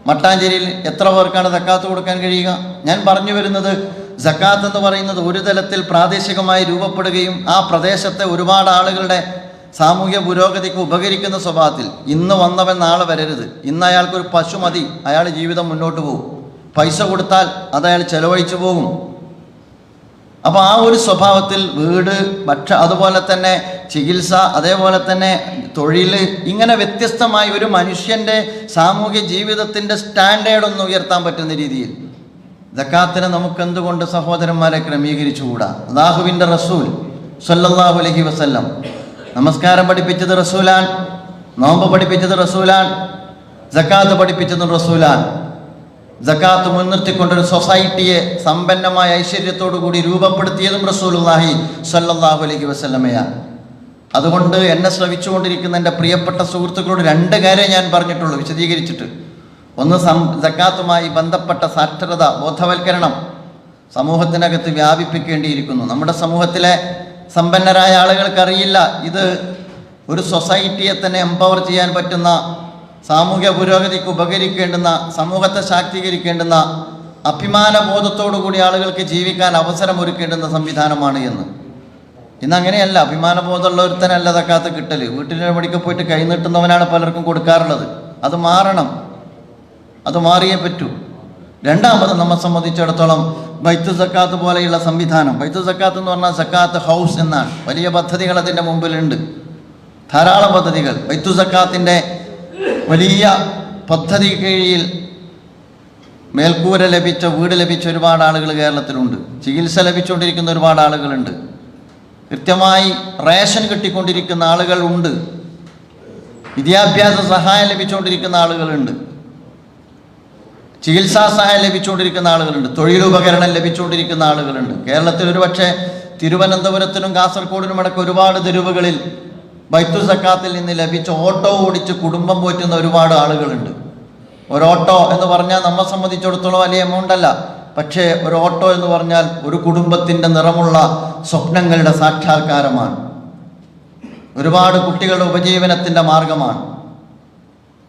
മട്ടാഞ്ചേരിയിൽ എത്ര പേർക്കാണ് സക്കാത്ത് കൊടുക്കാൻ കഴിയുക? ഞാൻ പറഞ്ഞു വരുന്നത് സക്കാത്ത് എന്ന് പറയുന്നത് ഒരു തലത്തിൽ പ്രാദേശികമായി രൂപപ്പെടുകയും ആ പ്രദേശത്തെ ഒരുപാട് ആളുകളുടെ സാമൂഹ്യ പുരോഗതിക്ക് ഉപകരിക്കുന്ന സ്വഭാവത്തിൽ ഇന്ന് വന്നവൻ നാളെ വരരുത്. ഇന്ന് അയാൾക്കൊരു പശു മതി അയാൾ ജീവിതം മുന്നോട്ട് പോകും. പൈസ കൊടുത്താൽ അത് അയാൾ ചെലവഴിച്ചു പോകും. അപ്പോൾ ആ ഒരു സ്വഭാവത്തിൽ വീട് ഭക്ഷ അതുപോലെ തന്നെ ചികിത്സ അതേപോലെ തന്നെ തൊഴിൽ ഇങ്ങനെ വ്യത്യസ്തമായി ഒരു മനുഷ്യന്റെ സാമൂഹ്യ ജീവിതത്തിന്റെ സ്റ്റാൻഡേർഡ് ഒന്ന് ഉയർത്താൻ പറ്റുന്ന രീതിയിൽ. ജക്കാത്തിനെ നമുക്കെന്തുകൊണ്ട് സഹോദരന്മാരെ ക്രമീകരിച്ചുകൂടാ? അള്ളാഹുവിന്റെ റസൂൽ സല്ലല്ലാഹു അലഹി വസല്ലം. നമസ്കാരം പഠിപ്പിച്ചത് റസൂലാൻ നോമ്പ് പഠിപ്പിച്ചത് റസൂലാൻ ജക്കാത്ത് പഠിപ്പിച്ചതും റസൂലാൻ ജക്കാത്ത് മുൻനിർത്തിക്കൊണ്ടൊരു സൊസൈറ്റിയെ സമ്പന്നമായ ഐശ്വര്യത്തോടു കൂടി രൂപപ്പെടുത്തിയതും റസൂലുള്ളാഹി സ്വല്ലല്ലാഹു അലൈഹി വസല്ലമയാണ് അതുകൊണ്ട് എന്നെ ശ്രവിച്ചുകൊണ്ടിരിക്കുന്ന എന്റെ പ്രിയപ്പെട്ട സുഹൃത്തുക്കളോട് രണ്ട് കാര്യം ഞാൻ പറഞ്ഞിട്ടുള്ളൂ വിശദീകരിച്ചിട്ട്. ഒന്ന് സം ജക്കാത്തുമായി ബന്ധപ്പെട്ട സാക്ഷരത ബോധവൽക്കരണം സമൂഹത്തിനകത്ത് വ്യാപിപ്പിക്കേണ്ടിയിരിക്കുന്നു. നമ്മുടെ സമൂഹത്തിലെ സമ്പന്നരായ ആളുകൾക്കറിയില്ല ഇത് ഒരു സൊസൈറ്റിയെ തന്നെ എംപവർ ചെയ്യാൻ പറ്റുന്ന സാമൂഹ്യ പുരോഗതിക്ക് ഉപകരിക്കേണ്ടുന്ന സമൂഹത്തെ ശാക്തീകരിക്കേണ്ടുന്ന അഭിമാന കൂടി ആളുകൾക്ക് ജീവിക്കാൻ അവസരം ഒരുക്കേണ്ടുന്ന സംവിധാനമാണ് എന്ന്. ഇന്ന് അങ്ങനെയല്ല അഭിമാനബോധമുള്ള ഒരുത്തനല്ല തക്കാത്ത കിട്ടൽ വീട്ടിലെ പടിക്ക് പോയിട്ട് കൈ നീട്ടുന്നവനാണ് പലർക്കും കൊടുക്കാറുള്ളത്. അത് മാറണം. അത് മാറിയേ പറ്റൂ. രണ്ടാമത് നമ്മെ സംബന്ധിച്ചിടത്തോളം ബൈത്തു സക്കാത്ത് പോലെയുള്ള സംവിധാനം. ബൈത്തു സക്കാത്ത് എന്ന് പറഞ്ഞാൽ സക്കാത്ത് ഹൗസ് എന്നാണ്. വലിയ പദ്ധതികൾ അതിന്റെ മുമ്പിലുണ്ട്. ധാരാളം പദ്ധതികൾ. ബൈത്തു സക്കാത്തിന്റെ വലിയ പദ്ധതി കീഴിൽ മേൽക്കൂര ലഭിച്ച വീട് ലഭിച്ച ഒരുപാട് ആളുകൾ കേരളത്തിലുണ്ട്. ചികിത്സ ലഭിച്ചുകൊണ്ടിരിക്കുന്ന ഒരുപാട് ആളുകളുണ്ട്. കൃത്യമായി റേഷൻ കിട്ടിക്കൊണ്ടിരിക്കുന്ന ആളുകൾ ഉണ്ട്. വിദ്യാഭ്യാസ സഹായം ലഭിച്ചുകൊണ്ടിരിക്കുന്ന ആളുകളുണ്ട് ചികിത്സാ സഹായം ലഭിച്ചുകൊണ്ടിരിക്കുന്ന ആളുകളുണ്ട് തൊഴിലുപകരണം ലഭിച്ചുകൊണ്ടിരിക്കുന്ന ആളുകളുണ്ട് കേരളത്തിൽ ഒരുപക്ഷെ തിരുവനന്തപുരത്തിനും കാസർഗോഡിനും അടക്കം ഒരുപാട് തെരുവുകളിൽ ബൈത്തു സക്കാത്തിൽ നിന്ന് ലഭിച്ച ഓട്ടോ ഓടിച്ച് കുടുംബം പോറ്റുന്ന ഒരുപാട് ആളുകളുണ്ട്. ഒരു ഓട്ടോ എന്ന് പറഞ്ഞാൽ നമ്മെ സംബന്ധിച്ചിടത്തോളം വലിയ എമൗണ്ട് അല്ല. പക്ഷേ ഒരു ഓട്ടോ എന്ന് പറഞ്ഞാൽ ഒരു കുടുംബത്തിന്റെ നിറമുള്ള സ്വപ്നങ്ങളുടെ സാക്ഷാത്കാരമാണ്. ഒരുപാട് കുട്ടികളുടെ ഉപജീവനത്തിന്റെ മാർഗമാണ്.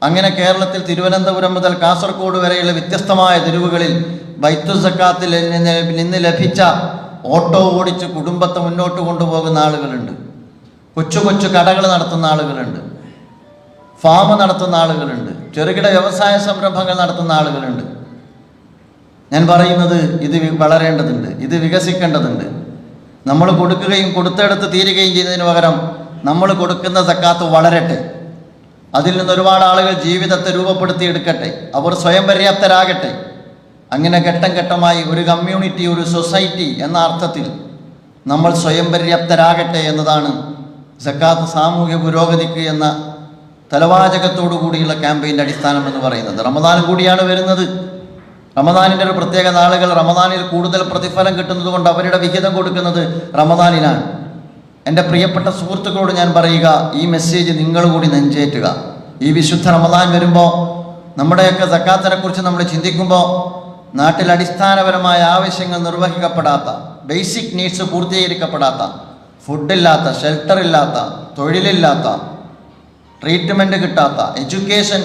അങ്ങനെ കേരളത്തിൽ തിരുവനന്തപുരം മുതൽ കാസർഗോഡ് വരെയുള്ള വ്യത്യസ്തമായ തെരുവുകളിൽ ബൈത്തു സക്കാത്തിൽ നിന്ന് ലഭിച്ച ഓട്ടോ ഓടിച്ച് കുടുംബത്തെ മുന്നോട്ട് കൊണ്ടുപോകുന്ന ആളുകളുണ്ട്. കൊച്ചു കൊച്ചു കടകൾ നടത്തുന്ന ആളുകളുണ്ട്. ഫാം നടത്തുന്ന ആളുകളുണ്ട്. ചെറുകിട വ്യവസായ സംരംഭങ്ങൾ നടത്തുന്ന ആളുകളുണ്ട്. ഞാൻ പറയുന്നത് ഇത് വളരേണ്ടതുണ്ട്. ഇത് വികസിക്കേണ്ടതുണ്ട്. നമ്മൾ കൊടുക്കുകയും കൊടുത്തെടുത്ത് തീരുകയും ചെയ്യുന്നതിന് പകരം നമ്മൾ കൊടുക്കുന്ന സക്കാത്ത് വളരട്ടെ. അതിൽ നിന്ന് ഒരുപാട് ആളുകൾ ജീവിതത്തെ രൂപപ്പെടുത്തി എടുക്കട്ടെ. അവർ സ്വയം പര്യാപ്തരാകട്ടെ. അങ്ങനെ ഘട്ടം ഘട്ടമായി ഒരു കമ്മ്യൂണിറ്റി ഒരു സൊസൈറ്റി എന്ന അർത്ഥത്തിൽ നമ്മൾ സ്വയം പര്യാപ്തരാകട്ടെ എന്നതാണ് സക്കാത്ത് സാമൂഹ്യ പുരോഗതിക്ക് എന്ന തലവാചകത്തോടു കൂടിയുള്ള ക്യാമ്പയിന്റെ അടിസ്ഥാനം എന്ന് പറയുന്നത്. റമദാൻ കൂടിയാണ് വരുന്നത്. റമദാനിന്റെ ഒരു പ്രത്യേക നാളുകൾ റമദാനിൽ കൂടുതൽ പ്രതിഫലം കിട്ടുന്നത് കൊണ്ട് അവരുടെ വിഹിതം കൊടുക്കുന്നത് റമദാനിലാണ്. എന്റെ പ്രിയപ്പെട്ട സുഹൃത്തുക്കളോട് ഞാൻ പറയുക ഈ മെസ്സേജ് നിങ്ങൾ കൂടി നെഞ്ചേറ്റുക. ഈ വിശുദ്ധ റമദാൻ വരുമ്പോൾ നമ്മുടെയൊക്കെ സക്കാത്തിനെ കുറിച്ച് നമ്മൾ ചിന്തിക്കുമ്പോൾ നാട്ടിൽ അടിസ്ഥാനപരമായ ആവശ്യങ്ങൾ നിർവഹിക്കപ്പെടാത്ത ബേസിക് നീഡ്സ് പൂർത്തീകരിക്കപ്പെടാത്ത ഫുഡില്ലാത്ത ഷെൽട്ടർ ഇല്ലാത്ത തൊഴിലില്ലാത്ത ട്രീറ്റ്മെന്റ് കിട്ടാത്ത എഡ്യൂക്കേഷൻ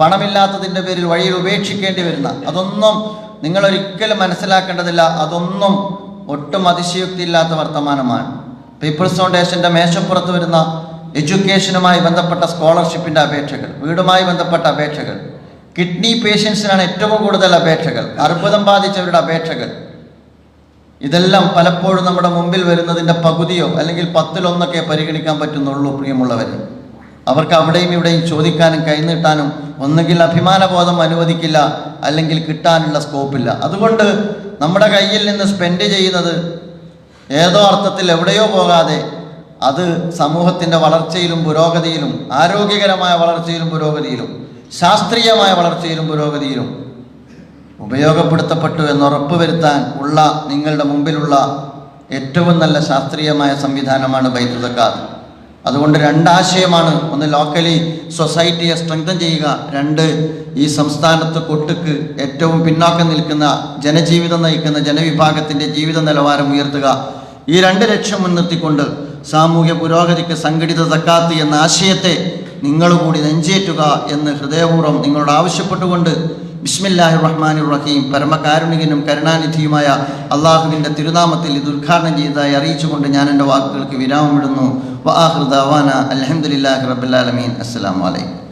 പണമില്ലാത്തതിന്റെ പേരിൽ വഴിയിൽ ഉപേക്ഷിക്കേണ്ടി വരുന്ന അതൊന്നും നിങ്ങളൊരിക്കലും മനസ്സിലാക്കേണ്ടതില്ല. അതൊന്നും ഒട്ടും അതിശയോക്തിയില്ലാത്ത വർത്തമാനമാണ്. പീപ്പിൾസ് ഫൗണ്ടേഷന്റെ മേശപ്പുറത്ത് വരുന്ന എഡ്യൂക്കേഷനുമായി ബന്ധപ്പെട്ട സ്കോളർഷിപ്പിന്റെ അപേക്ഷകൾ വീടുമായി ബന്ധപ്പെട്ട അപേക്ഷകൾ കിഡ്നി പേഷ്യൻസിനാണ് ഏറ്റവും കൂടുതൽ അപേക്ഷകൾ അർബുദം ബാധിച്ചവരുടെ അപേക്ഷകൾ ഇതെല്ലാം പലപ്പോഴും നമ്മുടെ മുമ്പിൽ വരുന്നതിന്റെ പകുതിയോ അല്ലെങ്കിൽ പത്തിലൊന്നൊക്കെ പരിഗണിക്കാൻ പറ്റുന്നുള്ളൂ പ്രിയമുള്ളവർ അവർക്ക് അവിടെയും ഇവിടെയും ചോദിക്കാനും കൈനീട്ടാനും ഒന്നുകിൽ അഭിമാനബോധം അനുവദിക്കില്ല അല്ലെങ്കിൽ കിട്ടാനുള്ള സ്കോപ്പില്ല. അതുകൊണ്ട് നമ്മുടെ കയ്യിൽ നിന്ന് സ്പെൻഡ് ചെയ്യുന്നത് ഏതോ അർത്ഥത്തിൽ എവിടെയോ പോകാതെ അത് സമൂഹത്തിന്റെ വളർച്ചയിലും പുരോഗതിയിലും ആരോഗ്യകരമായ വളർച്ചയിലും പുരോഗതിയിലും ശാസ്ത്രീയമായ വളർച്ചയിലും പുരോഗതിയിലും ഉപയോഗപ്പെടുത്തപ്പെട്ടു എന്ന് ഉറപ്പുവരുത്താൻ ഉള്ള നിങ്ങളുടെ മുമ്പിലുള്ള ഏറ്റവും നല്ല ശാസ്ത്രീയമായ സംവിധാനമാണ് വൈദ്യുതക്കാർ അതുകൊണ്ട് രണ്ടാശയമാണ് ഒന്ന് ലോക്കലി സൊസൈറ്റിയെ സ്ട്രെങ്തൻ ചെയ്യുക രണ്ട് ഈ സംസ്ഥാനത്ത് കൊട്ടുക്ക് ഏറ്റവും പിന്നോക്കം നിൽക്കുന്ന ജനജീവിതം നയിക്കുന്ന ജനവിഭാഗത്തിന്റെ ജീവിത നിലവാരം ഉയർത്തുക. ഈ രണ്ട് ലക്ഷ്യം മുൻനിർത്തിക്കൊണ്ട് സാമൂഹ്യ പുരോഗതിക്ക് സംഘടിത തക്കാത്ത് എന്ന ആശയത്തെ നിങ്ങൾ കൂടി നെഞ്ചേറ്റുക എന്ന് ഹൃദയപൂർവം നിങ്ങളോട് ആവശ്യപ്പെട്ടുകൊണ്ട് ബിസ്മില്ലാഹി റഹ്മാൻ റഹീം പരമകാരുണികനും കരുണാനിധിയുമായ അള്ളാഹുവിന്റെ തിരുനാമത്തിൽ ഇത് ഉദ്ഘാടനം ചെയ്തതായി അറിയിച്ചുകൊണ്ട് ഞാൻ എന്റെ വാക്കുകൾക്ക് വിരാമമിടുന്നു. വാഹൃദാവാന അലഹമുല്ലാഹി റബ്ബുലാലമീൻ അസ്സലാമു അലൈക്കും.